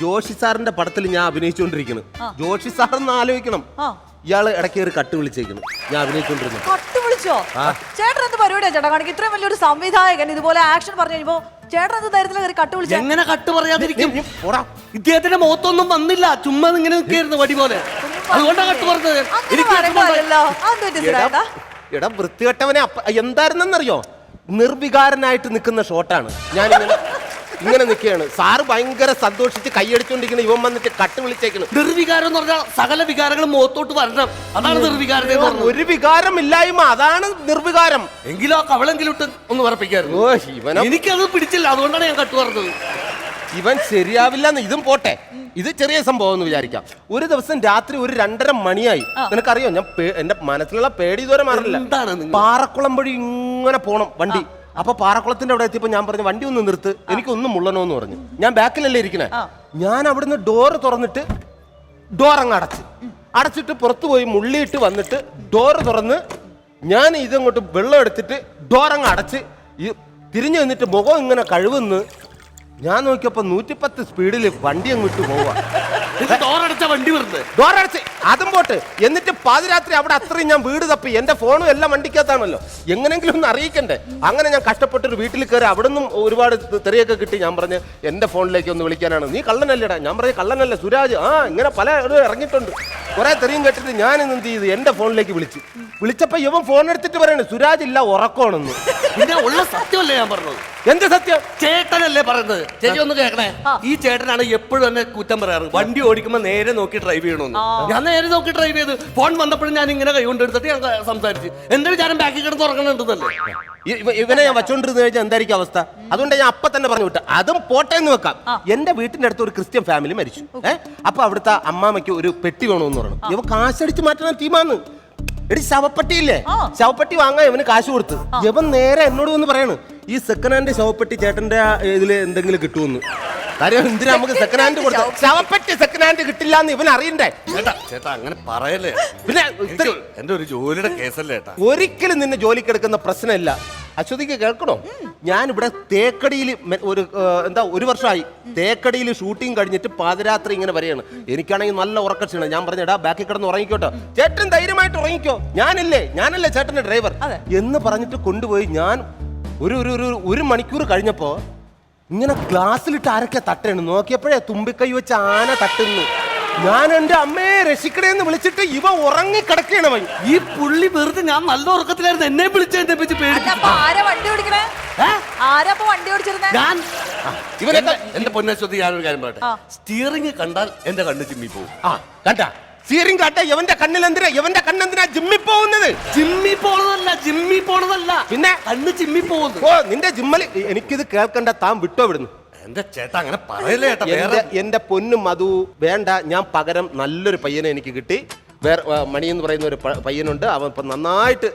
ജോഷി സാറിന്റെ പടത്തിൽ ഞാൻ അഭിനയിച്ചുകൊണ്ടിരിക്കുന്നു. ജോഷി സാർ എന്ന് ആലോചിക്കണം. ഇയാൾ ഇടയ്ക്ക് ഒരു കട്ട് വിളിച്ചേക്കുന്നു. ഞാൻ അഭിനയിച്ചുകൊണ്ടിരുന്നു. കട്ട് വിളിച്ചോ? ചേട്ടൻ എന്ത് പരിപാടിയാ ചേട്ടാ? കാണിക്ക് ഇത്രയും വലിയൊരു സംവിധായകൻ ഇതുപോലെ ആക്ഷൻ പറഞ്ഞു കഴിയുമ്പോ ചേട്ടൻ എന്ത് ധൈര്യത്തില കയറി കട്ട് വിളിച്ചു? എങ്ങനെ കട്ട് പറയാതിരിക്കും? പോടാ. ഇദ്ദേഹത്തിന്റെ മുഖത്തൊന്നും വന്നില്ല. ചുമ്മാ ഇങ്ങനെ നിൽക്കായിരുന്നു വടി പോലെ. അതുകൊണ്ടാണ് കട്ട് പറഞ്ഞത്. എനിക്ക് എടാ, വൃത്തികെട്ടവനെ എന്തായിരുന്നെന്നറിയോ? നിർവികാരനായിട്ട് നിൽക്കുന്ന ഷോട്ടാണ് ഞാനിങ്ങനെ ഇങ്ങനെ നിൽക്കുകയാണ്. സാറ് ഭയങ്കര സന്തോഷിച്ച് കൈയടിച്ചോണ്ടിരിക്കുന്ന. ഇവൻ വന്നിട്ട് കട്ട് വിളിച്ചേക്കണം നിർവികാരം എന്ന് പറഞ്ഞാൽ സകല വികാരങ്ങളും മുഖത്തോട്ട് വരണം. അതാണ് നിർവികാരത എന്ന് പറഞ്ഞത്. ഒരു വികാരം ഇല്ലായ്മ അതാണ് നിർവികാരം. എങ്കിലും ആ കവളെങ്കിലും ഇട്ട് ഒന്ന് പറപ്പിക്കായിരുന്നു ഓ ഇവനെ? എനിക്കത് പിടിച്ചില്ല. അതുകൊണ്ടാണ് ഞാൻ കട്ട് പറഞ്ഞത്. ഇവൻ ശരിയാവില്ല എന്ന് ഇതും പോട്ടെ. ഇത് ചെറിയ സംഭവം എന്ന് വിചാരിക്കാം. ഒരു ദിവസം രാത്രി ഒരു രണ്ടര മണിയായി. നിനക്കറിയോ? ഞാൻ പേ- എന്റെ മനസ്സിലുള്ള പേടി ഇതുവരെ മാറില്ല. എന്താണ് നിങ്ങൾ? പാറക്കുളം വഴി ഇങ്ങനെ പോണം വണ്ടി. അപ്പൊ പാറക്കുളത്തിന്റെ അവിടെ എത്തിയപ്പോ ഞാൻ പറഞ്ഞു വണ്ടി ഒന്ന് നിർത്ത് എനിക്കൊന്നും മുള്ളണോന്ന് പറഞ്ഞു. ഞാൻ ബാക്കിലല്ലേ ഇരിക്കണേ? ഞാൻ അവിടുന്ന് ഡോറ് തുറന്നിട്ട് ഡോർ അങ്ങ് അടച്ച്. അടച്ചിട്ട് പുറത്തു പോയി മുള്ളിയിട്ട് വന്നിട്ട് ഡോറ് തുറന്ന് ഞാൻ ഇതങ്ങോട്ട് വെള്ളം എടുത്തിട്ട് ഡോർ അങ്ങ് അടച്ച്. ഈ തിരിഞ്ഞു നിന്നിട്ട് മുഖം ഇങ്ങനെ കഴിവെന്ന് ഞാൻ നോക്കിയപ്പോ നൂറ്റിപ്പത്ത് സ്പീഡിൽ വണ്ടി അങ്ങോട്ട് പോവാ. ഡോറടച്ച വണ്ടി വരുന്നത്. ഡോർ അടച്ച് അതും പോട്ട്. എന്നിട്ട് പാതിരാത്രി അവിടെ അത്രയും ഞാൻ വീട് തപ്പി. എന്റെ ഫോണും എല്ലാം വണ്ടിക്കകത്താണല്ലോ. എങ്ങനെങ്കിലും ഒന്ന് അറിയിക്കണ്ടേ? അങ്ങനെ ഞാൻ കഷ്ടപ്പെട്ടൊരു വീട്ടിൽ കയറി അവിടെ നിന്നും ഒരുപാട് തെറിയൊക്കെ കിട്ടി. ഞാൻ പറഞ്ഞ് എന്റെ ഫോണിലേക്ക് ഒന്ന് വിളിക്കാനാണ്. നീ കള്ളനല്ലേടാ? ഞാൻ പറഞ്ഞ കള്ളനല്ല സുരാജ്. ആ ഇങ്ങനെ പല ഇറങ്ങിയിട്ടുണ്ട്. കുറെ തെറിയും കേട്ടിട്ട് ഞാൻ ഇന്ന് എന്ത് ചെയ്തു? എന്റെ ഫോണിലേക്ക് വിളിച്ചു. വിളിച്ചപ്പോ ഇവൻ ഫോൺ എടുത്തിട്ട് പറയണേ സുരാജ് ഇല്ല ഉറക്കമാണെന്ന്. പിന്നെ ഉള്ള സത്യമല്ലേ ഞാൻ പറഞ്ഞത്? എന്ത് സത്യം? ചേട്ടനല്ലേ പറയുന്നത്? ചേച്ചി ഒന്ന് കേൾക്കണേ. ഈ ചേട്ടനാണ് എപ്പോഴും എന്നെ കുറ്റം പറയാറ്. വണ്ടി ഓടിക്കുമ്പോ നേരെ നോക്കി ഡ്രൈവ് ചെയ്യണമെന്ന് ഞാൻ നേരെ നോക്കി ഡ്രൈവ് ചെയ്ത്. ഫോൺ വന്നപ്പോഴും ഞാൻ ഇങ്ങനെ കൈ കൊണ്ട് എടുത്തിട്ട് ഞാൻ സംസാരിച്ച്. എന്റെ വിചാരം ബാക്കിൽ കിടന്ന് ഉറങ്ങണമെന്നുണ്ടല്ലേ ഇവ- ഇവനെ ഞാൻ വച്ചോണ്ടിരുന്ന് കഴിഞ്ഞാൽ എന്തായിരിക്കും അവസ്ഥ? അതുകൊണ്ട് ഞാൻ അപ്പൊ തന്നെ പറഞ്ഞു വിട്ടു. അതും പോട്ടെ എന്ന് വെക്കാം. എന്റെ വീട്ടിന്റെ അടുത്ത് ഒരു ക്രിസ്ത്യൻ ഫാമിലി മരിച്ചു. ഏഹ് അപ്പൊ അവിടുത്തെ അമ്മാമയ്ക്ക് ഒരു പെട്ടി വേണമെന്ന് പറഞ്ഞു. ഇവ കാശടിച്ച് മാറ്റുന്ന ടീമാന്ന്. എടി ശവപ്പെട്ടിയില്ലേ ശവപ്പെട്ടി വാങ്ങാൻ ഇവന് കാശ് കൊടുത്ത്. ഇവൻ നേരെ എന്നോട് വന്ന് പറയാണ് ഈ സെക്കൻഡ് ഹാൻഡ് ശവപ്പെട്ടി ചേട്ടന്റെ ഇതിൽ എന്തെങ്കിലും കിട്ടുമെന്ന്. കാര്യം എന്തിനാ നമുക്ക് സെക്കൻഡ് ഹാൻഡ് കൊടുത്ത? ശവപ്പെട്ടി സെക്കൻഡ് ഹാൻഡ് കിട്ടില്ല എന്ന് ഇവൻ അറിയണ്ടേ? ചേട്ടാ ചേട്ടാ അങ്ങനെ പറയല്ലേ? പിന്നെ എനിക്ക് എന്റെ ഒരു ജോലിയുടെ കേസല്ലേ ചേട്ടാ? ഒരിക്കലും നിന്നെ ജോലിക്കെടുക്കുന്ന പ്രശ്നമില്ല. അശ്വതിക്ക് കേൾക്കണോ? ഞാൻ ഇവിടെ തേക്കടിയിൽ ഒരു ആ, എന്താ ഒരു വർഷമായി തേക്കടിയിൽ ഷൂട്ടിംഗ് കഴിഞ്ഞിട്ട് പാതിരാത്രി ഇങ്ങനെ വരികയാണ് എനിക്കാണെങ്കിൽ നല്ല ഉറക്കക്ഷീണം ഞാൻ പറഞ്ഞടാ ബാക്കി കിടന്ന് ഉറങ്ങിക്കോട്ടോ. ചേട്ടൻ ധൈര്യമായിട്ട് ഉറങ്ങിക്കോ. ഞാനല്ലേ ഞാനല്ലേ ചേട്ടന്റെ ഡ്രൈവർ അതെ. എന്ന് പറഞ്ഞിട്ട് കൊണ്ടുപോയി ഞാൻ ഒരു ഒരു ഒരു ഒരു മണിക്കൂർ കഴിഞ്ഞപ്പോ ഇങ്ങനെ ഗ്ലാസ്സിലിട്ട് ആരൊക്കെ തട്ടേണ്? നോക്കിയപ്പോഴേ തുമ്പിക്കൈ വെച്ച് ആന തട്ടുന്നു. ഞാൻ എന്റെ അമ്മയെ രക്ഷിക്കണേന്ന് വിളിച്ചിട്ട് ഇവ ഉറങ്ങി കിടക്കുകയാണ് അവൻ ഈ പുള്ളി വെറുതെ ഞാൻ നല്ല ഉറക്കത്തിലായിരുന്നു. എന്നെ വിളിച്ചതിനെ പറ്റി പേടി അപ്പൊ ആരാ വണ്ടി ഓടിക്കണേ? ആരാ അപ്പൊ വണ്ടി ഓടിച്ചിരുന്നേ? ഞാൻ എന്റെ- പൊന്നശ്വതി ഞാനൊരു കാര്യം പറയട്ടെ. സ്റ്റിയറിംഗ് കണ്ടാൽ എന്റെ കണ്ണ് ചിമ്മി പോകും ആ കണ്ട? സീറിങ് കാട്ടെ ഇവന്റെ കണ്ണിൽ എന്തിനാ ഇവന്റെ കണ്ണെന്തിനാ ജിമ്മി പോകുന്നത്? ജിമ്മി പോണതല്ല ജിമ്മി പോണതല്ല. പിന്നെ? കണ്ണ് ചിമ്മി പോകുന്നു. ഓ നിന്റെ ജിമ്മൽ എനിക്കിത് കേൾക്കണ്ട താൻ വിട്ടോ വിടുന്നു എന്റെ ചേട്ടാ അങ്ങനെ പറയല്ലേ ചേട്ടാ വേറെ എന്റെ പൊന്നും മധു വേണ്ട ഞാൻ പകരം നല്ലൊരു പയ്യനെ എനിക്ക് കിട്ടി. വേറെ ആ, മണി എന്ന് പറയുന്ന ഒരു പ- പയ്യനുണ്ട് അവൻ ഇപ്പൊ നന്നായിട്ട്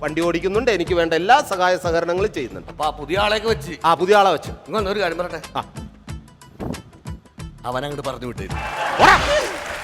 വണ്ടി ഓടിക്കുന്നുണ്ട് എനിക്ക് വേണ്ട എല്ലാ സഹായ സഹകരണങ്ങളും ചെയ്യുന്നുണ്ട്. അപ്പൊ ആ പുതിയ ആളെയൊക്കെ വെച്ച്. ആ പുതിയ ആളെ വെച്ച്. ഇങ്ങനെ ഒരു കാര്യം പറയട്ടെ? ആ. പറഞ്ഞു വിട്ടേ ഓടാ.